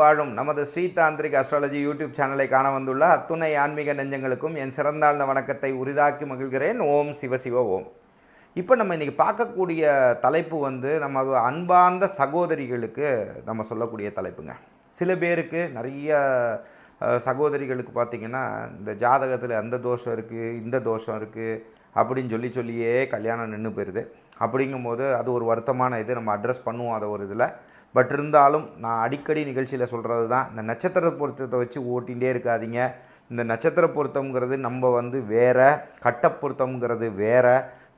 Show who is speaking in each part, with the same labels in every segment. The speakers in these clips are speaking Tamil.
Speaker 1: வாழும் நமது ஸ்ரீதாந்திரிக் அஸ்ட்ராலஜி யூடியூப் சேனலை காண வந்துள்ள அத்துணை ஆன்மீக நெஞ்சங்களுக்கும் என் சிறந்தாழ்ந்த வணக்கத்தை உரிதாக்கி மகிழ்கிறேன். ஓம் சிவசிவ ஓம். இப்போ நம்ம இன்றைக்கி பார்க்கக்கூடிய தலைப்பு வந்து நம்ம அன்பார்ந்த சகோதரிகளுக்கு நம்ம சொல்லக்கூடிய தலைப்புங்க. சில பேருக்கு நிறைய சகோதரிகளுக்கு பார்த்திங்கன்னா இந்த ஜாதகத்தில் அந்த தோஷம் இருக்குது இந்த தோஷம் இருக்குது அப்படின்னு சொல்லி சொல்லியே கல்யாணம் நின்று போயிடுது அப்படிங்கும்போது அது ஒரு வருத்தமான இது நம்ம அட்ரஸ் பண்ணுவோம் அதை ஒரு இதில். பட் இருந்தாலும் நான் அடிக்கடி நிகழ்ச்சியில் சொல்கிறது தான் இந்த நட்சத்திர பொருத்தத்தை வச்சு ஓட்டிகிட்டே இருக்காதீங்க. இந்த நட்சத்திர பொருத்தம்ங்கிறது நம்ம வந்து வேறு கட்ட பொருத்தம்ங்கிறது வேற.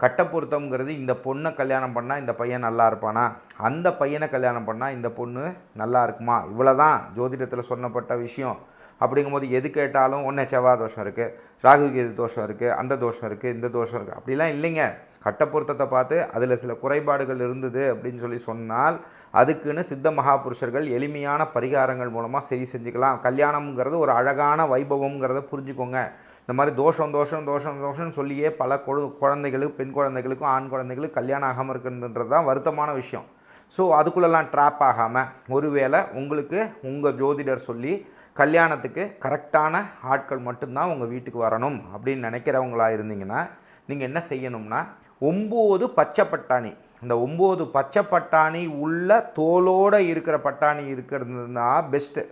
Speaker 1: கட்ட பொருத்தம்ங்கிறது இந்த பொண்ணை கல்யாணம் பண்ணால் இந்த பையன் நல்லா இருப்பானா? அந்த பையனை கல்யாணம் பண்ணால் இந்த பொண்ணு நல்லா இருக்குமா? இவ்வளோ தான் ஜோதிடத்தில் சொன்னப்பட்ட விஷயம். அப்படிங்கும்போது எது கேட்டாலும் ஒன்றே செவ்வாய் தோஷம் இருக்குது ராகு கேது தோஷம் இருக்குது அந்த தோஷம் இருக்குது இந்த தோஷம் இருக்குது அப்படிலாம் இல்லைங்க. கட்ட பொருத்தத்தை பார்த்து அதில் சில குறைபாடுகள் இருந்தது அப்படின்னு சொல்லி சொன்னால் அதுக்குன்னு சித்த மகாபுருஷர்கள் எளிமையான பரிகாரங்கள் மூலமாக சரி செஞ்சுக்கலாம். கல்யாணம்ங்கிறது ஒரு அழகான வைபவம்ங்கிறத புரிஞ்சுக்கோங்க. இந்த மாதிரி தோஷம் தோஷம் தோஷம் தோஷம்னு சொல்லியே பல கொழு குழந்தைகளுக்கு பெண் குழந்தைகளுக்கும் ஆண் குழந்தைகளுக்கும் கல்யாணம் ஆகாமல் இருக்குன்றது தான் வருத்தமான விஷயம். ஸோ அதுக்குள்ளெல்லாம் ட்ராப் ஆகாமல் ஒருவேளை உங்களுக்கு உங்கள் ஜோதிடர் சொல்லி கல்யாணத்துக்கு கரெக்டான ஆட்கள் மட்டும்தான் உங்கள் வீட்டுக்கு வரணும் அப்படின்னு நினைக்கிறவங்களா இருந்தீங்கன்னா நீங்கள் என்ன செய்யணும்னா ஒம்பது பச்சை பட்டாணி இந்த ஒம்பது பச்சை பட்டாணி உள்ள தோலோடு இருக்கிற பட்டாணி இருக்கிறதுனா பெஸ்ட்டு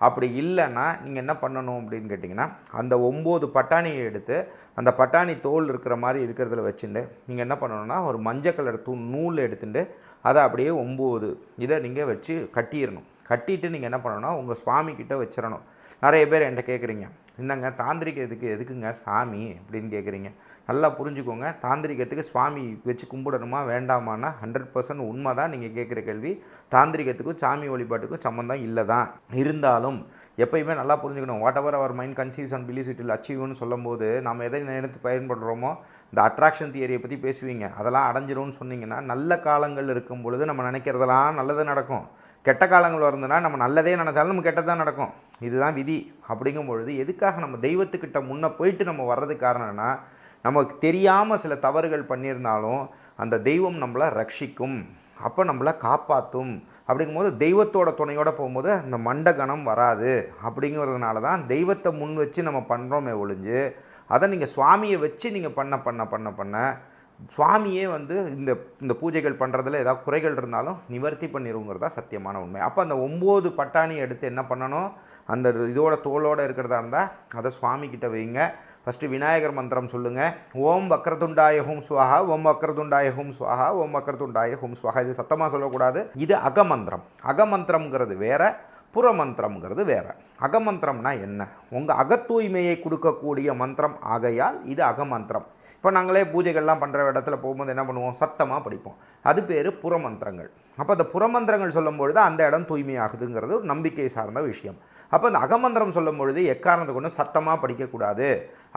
Speaker 1: அப்படி இல்லைன்னா நீங்கள் என்ன பண்ணணும் அப்படின்னு கேட்டிங்கன்னா அந்த ஒம்பது பட்டாணியை எடுத்து அந்த பட்டாணி தோல் இருக்கிற மாதிரி இருக்கிறதுல வச்சுட்டு நீங்கள் என்ன பண்ணணும்னா ஒரு மஞ்சள் கலர் தூ நூல் எடுத்துட்டு அதை அப்படியே ஒம்பது இதை நீங்கள் வச்சு கட்டிடணும். கட்டிட்டு நீங்கள் என்ன பண்ணணும்னா உங்கள் சுவாமி கிட்ட வச்சிடணும் நிறைய பேர் என்கிட்ட கேட்குறீங்க என்னங்க தாந்திரிகத்துக்கு எதுக்குங்க சாமி? அப்படின்னு கேட்குறீங்க நல்லா புரிஞ்சுக்கோங்க. தாந்திரிகத்துக்கு சுவாமி வச்சு கும்பிடணுமா வேண்டாமான்னா ஹண்ட்ரட் பர்சன்ட் உண்மை தான் நீங்கள் கேட்குற கேள்வி. தாந்திரிகத்துக்கும் சாமி வழிபாட்டுக்கும் சம்மந்தம் இல்லை தான் இருந்தாலும் எப்பயுமே நல்லா புரிஞ்சுக்கணும். Whatever our mind conceives and believes it அச்சீவ்னு சொல்லும்போது நம்ம எதை நினைத்து பயன்படுறோமோ இந்த அட்ராக்ஷன் தியரியை பற்றி பேசுவீங்க. அதெல்லாம் அடைஞ்சிரும்னு சொன்னீங்கன்னா நல்ல காலங்கள் இருக்கும் பொழுது நம்ம நினைக்கிறதெல்லாம் நல்லது நடக்கும். கெட்ட காலங்கள் வந்ததுன்னா நம்ம நல்லதே நினச்சாலும் நம்ம கெட்டதான் நடக்கும். இதுதான் விதி. அப்படிங்கும் பொழுது எதுக்காக நம்ம தெய்வத்துக்கிட்ட முன்னே போயிட்டு நம்ம வர்றதுக்கு காரணம்னா நமக்கு தெரியாமல் சில தவறுகள் பண்ணியிருந்தாலும் அந்த தெய்வம் நம்மளை ரட்சிக்கும். அப்போ நம்மளை காப்பாற்றும் அப்படிங்கும்போது தெய்வத்தோட துணையோட போகும்போது அந்த மண்டகணம் வராது. அப்படிங்கிறதுனால தான் தெய்வத்தை முன் வச்சு நம்ம பண்ணுறோமே ஒழிஞ்சு அதை நீங்கள் சுவாமியை வச்சு நீங்கள் பண்ண பண்ண பண்ண பண்ண சுவாமியே வந்து இந்த இந்த பூஜைகள் பண்ணுறதுல ஏதாவது குறைகள் இருந்தாலும் நிவர்த்தி பண்ணிருங்கிறதா சத்தியமான உண்மை. அப்போ அந்த ஒம்பது பட்டாணி எடுத்து என்ன பண்ணணும்? அந்த இதோட தோலோடு இருக்கிறதா இருந்தால் அதை சுவாமிக்கிட்ட வைங்க. ஃபஸ்ட்டு விநாயகர் மந்திரம் சொல்லுங்கள் ஓம் வக்ரதுண்டாய ஹோம் சுவாகா ஓம் வக்ரதுண்டாய ஹோம் சுவாகா ஓம் வக்ரதுண்டாய ஹோம் சுவாகா இது சத்தமாக சொல்லக்கூடாது. இது அகமந்திரம். அகமந்திரம்ங்கிறது வேற புறமந்திரம்ங்கிறது வேற. அகமந்திரம்னா என்ன? உங்கள் அகத்தூய்மையை கொடுக்கக்கூடிய மந்திரம் ஆகையால் இது அகமந்திரம். இப்போ நாங்களே பூஜைகள்லாம் பண்ணுற இடத்துல போகும்போது என்ன பண்ணுவோம்? சத்தமாக படிப்போம். அது பேர் புறமந்திரங்கள். அப்போ அந்த புறமந்திரங்கள் சொல்லும் பொழுது அந்த இடம் தூய்மையாகுதுங்கிறது ஒரு நம்பிக்கை சார்ந்த விஷயம். அப்போ அந்த அகமந்திரம் சொல்லும் பொழுது எக்காரணத்தை கொண்டு சத்தமாக படிக்கக்கூடாது.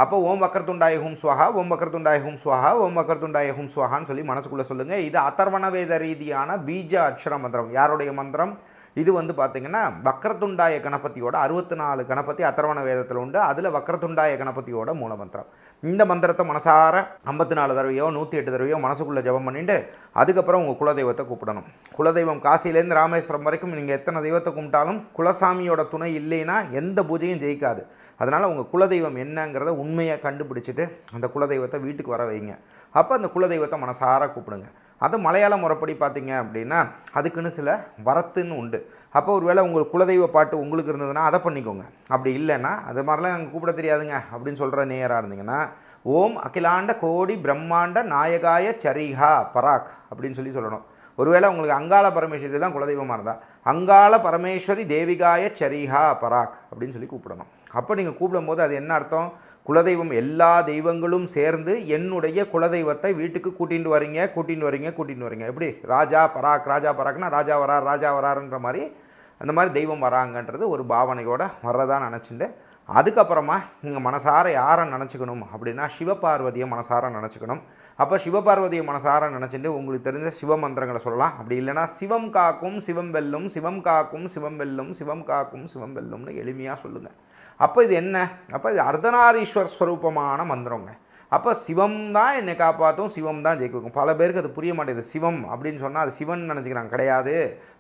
Speaker 1: அப்போ ஓம் வக்கரத்துண்டாய ஹும் சுவாஹா ஓம் வக்கரத்துண்டாய ஹும் சுவாஹா ஓம் வக்கரத்துண்டாய ஹும் சொல்லி மனசுக்குள்ளே சொல்லுங்கள் இது அதர்வண வேத ரீதியான பீஜ அக்ஷர மந்திரம். யாருடைய மந்திரம்? இது வந்து பார்த்திங்கன்னா வக்கரத்துண்டாய கணபதியோட அறுபத்தி நாலு கணபதி அத்தர்வண வேதத்தில் உண்டு. அதில் வக்கரத்துண்டாய கணபதியோட மூலமந்திரம். இந்த மந்திரத்தை மனசார ஐம்பத்தி நாலு தடவையோ நூற்றி எட்டு தடவையோ மனசுக்குள்ளே ஜெபம் பண்ணிட்டு அதுக்கப்புறம் உங்கள் குலதெய்வத்தை கூப்பிடணும். குலதெய்வம் காசிலேருந்து ராமேஸ்வரம் வரைக்கும் நீங்கள் எத்தனை தெய்வத்தை கும்பிட்டாலும் குலசாமியோட துணை இல்லைன்னா எந்த பூஜையும் ஜெயிக்காது. அதனால் உங்கள் குலதெய்வம் என்னங்கிறத உண்மையாக கண்டுபிடிச்சிட்டு அந்த குலதெய்வத்தை வீட்டுக்கு வர வைங்க. அப்போ அந்த குலதெய்வத்தை மனசார கூப்பிடுங்க. அது மலையாள முறைப்படி பார்த்தீங்க அப்படின்னா அதுக்குன்னு சில வரத்துன்னு உண்டு. அப்போ ஒருவேளை உங்களுக்கு குலதெய்வ பாட்டு உங்களுக்கு இருந்ததுன்னா அதை பண்ணிக்கோங்க. அப்படி இல்லைன்னா அது மாதிரிலாம் எனக்கு கூப்பிட தெரியாதுங்க. அப்படின்னு சொல்கிற நேயராக இருந்தீங்கன்னா ஓம் அகிலாண்ட கோடி பிரம்மாண்ட நாயகாய சரிஹா பராக் அப்படின்னு சொல்லி சொல்லணும். ஒருவேளை உங்களுக்கு அங்காள பரமேஸ்வரி தான் குலதெய்வமாக இருந்தால் அங்காள பரமேஸ்வரி தேவிகாய சரிஹா பராக் அப்படின்னு சொல்லி கூப்பிடணும். அப்போ நீங்கள் கூப்பிடும்போது அது என்ன அர்த்தம்? குலதெய்வம் எல்லா தெய்வங்களும் சேர்ந்து என்னுடைய குலதெய்வத்தை வீட்டுக்கு கூட்டிகிட்டு வரீங்க கூட்டிகிட்டு வரீங்க கூட்டிகிட்டு வரீங்க. எப்படி? ராஜா பராக் ராஜா பராக்னா ராஜா வரார் ராஜா வராருன்ற மாதிரி அந்த மாதிரி தெய்வம் வராங்கன்றது ஒரு பாவனையோடு வர்றதா நினச்சிட்டு அதுக்கப்புறமா நீங்கள் மனசார யாரை நினச்சிக்கணும் அப்படின்னா சிவபார்வதியை மனசார நினச்சிக்கணும். அப்போ சிவபார்வதியை மனசார நினச்சிட்டு உங்களுக்கு தெரிஞ்ச சிவ மந்திரங்களை சொல்லலாம். அப்படி இல்லைன்னா சிவம் காக்கும் சிவம் வெல்லும் சிவம் காக்கும் சிவம் வெல்லும் சிவம் காக்கும் சிவம் வெல்லும்னு எளிமையாக சொல்லுங்கள் அப்போ இது என்ன? அப்போ இது அர்த்தநாரீஸ்வர் ஸ்வரூபமான மந்திரங்க. அப்போ சிவம் தான் என்னை காப்பாற்றும் சிவம் தான் ஜெயிக்க வைக்கும். பல பேருக்கு அது புரிய மாட்டேங்குது. சிவம் அப்படின்னு சொன்னால் அது சிவன் நினச்சிக்கிறாங்க. கிடையாது.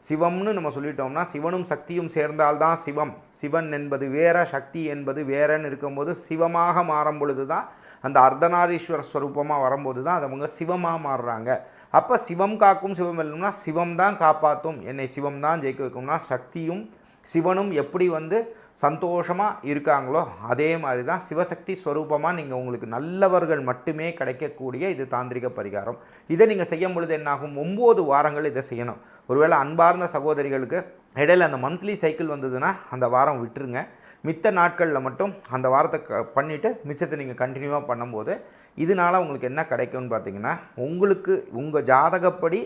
Speaker 1: சிவம்னு நம்ம சொல்லிட்டோம்னா சிவனும் சக்தியும் சேர்ந்தால்தான் சிவம். சிவன் என்பது வேற சக்தி என்பது வேறன்னு இருக்கும்போது சிவமாக மாறும் பொழுது தான் அந்த அர்த்தநாரீஸ்வர ஸ்வரூபமாக வரும்போது தான் அது அவங்க சிவமாக மாறுறாங்க. அப்போ சிவம் காக்கும் சிவம் இல்லைன்னா சிவம் தான் காப்பாற்றும் என்னை சிவம் தான் ஜெயிக்க வைக்கும்னா சக்தியும் சிவனும் எப்படி வந்து சந்தோஷமாக இருக்காங்களோ அதே மாதிரி தான் சிவசக்தி ஸ்வரூபமாக நீங்கள் உங்களுக்கு நல்லவர்கள் மட்டுமே கிடைக்கக்கூடிய இது தாந்திரிக பரிகாரம். இதை நீங்கள் செய்யும் பொழுது என்னாகும்? ஒம்பது வாரங்கள் இதை செய்யணும். ஒருவேளை அன்பார்ந்த சகோதரிகளுக்கு இடையில் அந்த மந்த்லி சைக்கிள் வந்ததுன்னா அந்த வாரம் விட்டுருங்க. மித்த நாட்களில் மட்டும் அந்த வாரத்தை க பண்ணிவிட்டு மிச்சத்தை நீங்கள் கண்டினியூவாக பண்ணும்போது இதனால் உங்களுக்கு என்ன கிடைக்கும்னு பார்த்தீங்கன்னா உங்களுக்கு உங்கள் ஜாதகப்படி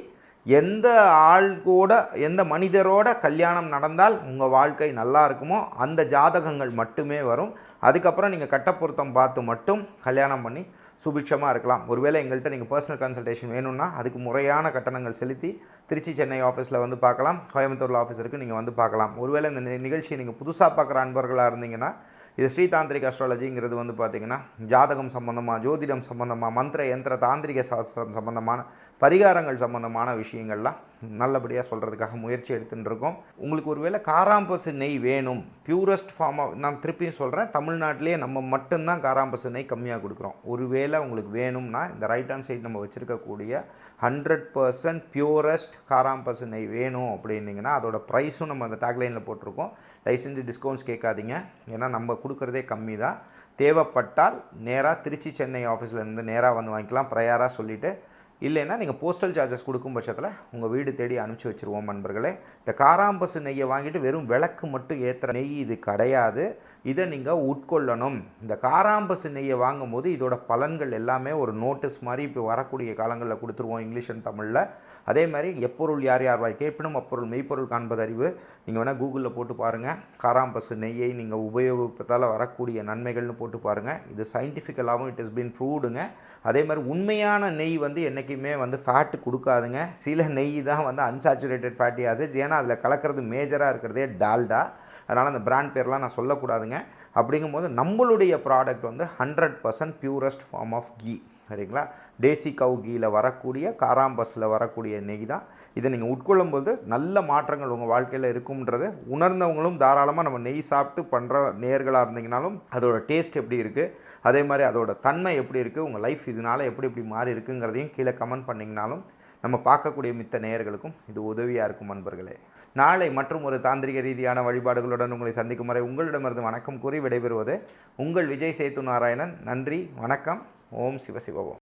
Speaker 1: எந்த ஆள் கூட எந்த மனிதரோட கல்யாணம் நடந்தால் உங்கள் வாழ்க்கை நல்லா இருக்குமோ அந்த ஜாதகங்கள் மட்டுமே வரும். அதுக்கப்புறம் நீங்கள் கட்ட பொருத்தம் பார்த்து மட்டும் கல்யாணம் பண்ணி சுபிட்சமாக இருக்கலாம். ஒருவேளை எங்கள்கிட்ட நீங்கள் பர்சனல் கன்சல்டேஷன் வேணும்னா அதுக்கு முறையான கட்டணங்கள் செலுத்தி திருச்சி சென்னை ஆஃபீஸில் வந்து பார்க்கலாம். கோயம்புத்தூரில் ஆஃபீஸ் இருக்குது நீங்கள் வந்து பார்க்கலாம். ஒருவேளை இந்த நிகழ்ச்சியை நீங்கள் புதுசாக பார்க்குற அன்பர்களாக இருந்தீங்கன்னா இது ஸ்ரீதாந்திரிக் அஸ்ட்ராலஜிங்கிறது வந்து பார்த்திங்கன்னா ஜாதகம் சம்மந்தமாக ஜோதிடம் சம்மந்தமாக மந்திர யந்திர தாந்திரிக சாஸ்திரம் சம்மந்தமான பரிகாரங்கள் சம்மந்தமான விஷயங்கள்லாம் நல்லபடியாக சொல்கிறதுக்காக முயற்சி எடுத்துகிட்டு இருக்கோம் உங்களுக்கு ஒருவேளை காராம்பசு நெய் வேணும். பியூரஸ்ட் ஃபார்மாக நான் திருப்பியும் சொல்கிறேன் தமிழ்நாட்டிலேயே நம்ம மட்டும்தான் காராம்பசு நெய் கம்மியாக கொடுக்குறோம். ஒருவேளை உங்களுக்கு வேணும்னா இந்த ரைட் ஹேண்ட் சைடு நம்ம வச்சுருக்கக்கூடிய ஹண்ட்ரட் பர்சன்ட் பியூரஸ்ட் காராம்பசு நெய் வேணும் அப்படின்னிங்கன்னா அதோட ப்ரைஸும் நம்ம அந்த டேக்லைனில் போட்டிருக்கோம். தயவு செஞ்சு டிஸ்கவுண்ட்ஸ் கேட்காதீங்க. ஏன்னா நம்ம கொடுக்குறதே கம்மி தான். தேவைப்பட்டால் நேராக திருச்சி சென்னை ஆஃபீஸில் இருந்து நேராக வந்து வாங்கிக்கலாம் ப்ரையாராக சொல்லிவிட்டு இல்லைன்னா நீங்கள் போஸ்டல் சார்ஜஸ் கொடுக்கும் பட்சத்தில் உங்கள் வீடு தேடி அனுப்பிச்சி வச்சுருவோம் நண்பர்களே. இந்த காராம்பசு நெய்யை வாங்கிட்டு வெறும் விளக்கு மட்டும் ஏற்றுற நெய் இது கிடையாது. இதை நீங்கள் உட்கொள்ளணும். இந்த காராம்பசு நெய்யை வாங்கும்போது இதோட பலன்கள் எல்லாமே ஒரு நோட்டீஸ் மாதிரி இப்போ வரக்கூடிய காலங்களில் கொடுத்துருவோம் இங்கிலீஷ் அண்ட் தமிழில். அதே மாதிரி எப்பொருள் யார் யார் வாய் கேட்பினும் அப்பொருள் மெய்ப்பொருள் காண்பது அறிவு. நீங்கள் வேணால் கூகுளில் போட்டு பாருங்கள் காராம்பசு நெய்யை நீங்கள் உபயோகிப்பதால் வரக்கூடிய நன்மைகள்னு போட்டு பாருங்கள் இது சயின்டிஃபிக்கலாகவும் இட் இஸ் பீன் ப்ரூவ்டுங்க அதே மாதிரி உண்மையான நெய் வந்து என்றைக்குமே வந்து ஃபேட்டு கொடுக்காதுங்க. சில நெய் தான் வந்து அன்சாச்சுரேட்டட் ஃபேட்டி ஆசிட்ஸ் ஏன்னா அதில் கலக்கிறது மேஜராக இருக்கிறதே டால்டா. அதனால் அந்த பிராண்ட் பேர்லாம் நான் சொல்லக்கூடாதுங்க. அப்படிங்கும்போது நம்மளுடைய ப்ராடக்ட் வந்து hundred percent purest form of ghee சரிங்களா? தேசி கவு கீயில் வரக்கூடிய காராம்பஸில் வரக்கூடிய நெய் தான். இதை நீங்கள் உட்கொள்ளும்போது நல்ல மாற்றங்கள் உங்கள் வாழ்க்கையில் இருக்கும்ன்றது உணர்ந்தவங்களும் தாராளமாக நம்ம நெய் சாப்பிட்டு பண்ணுற நேர்களாக இருந்தீங்கனாலும் அதோட டேஸ்ட் எப்படி இருக்குது அதே மாதிரி அதோட தன்மை எப்படி இருக்குது உங்கள் லைஃப் இதனால் எப்படி எப்படி மாறி இருக்குங்கிறதையும் கீழே கமெண்ட் பண்ணிங்கனாலும் நம்ம பார்க்கக்கூடிய மித்த நேயர்களுக்கும் இது உதவியாக இருக்கும் நண்பர்களே நாளை மற்றும் ஒரு தாந்திரிக ரீதியான வழிபாடுகளுடன் உங்களை சந்திக்கும் வரை உங்களிடமிருந்து வணக்கம் கூறி விடைபெறுவது உங்கள் விஜய் சேத்து நாராயணன். நன்றி வணக்கம். ஓம் சிவசிவோம்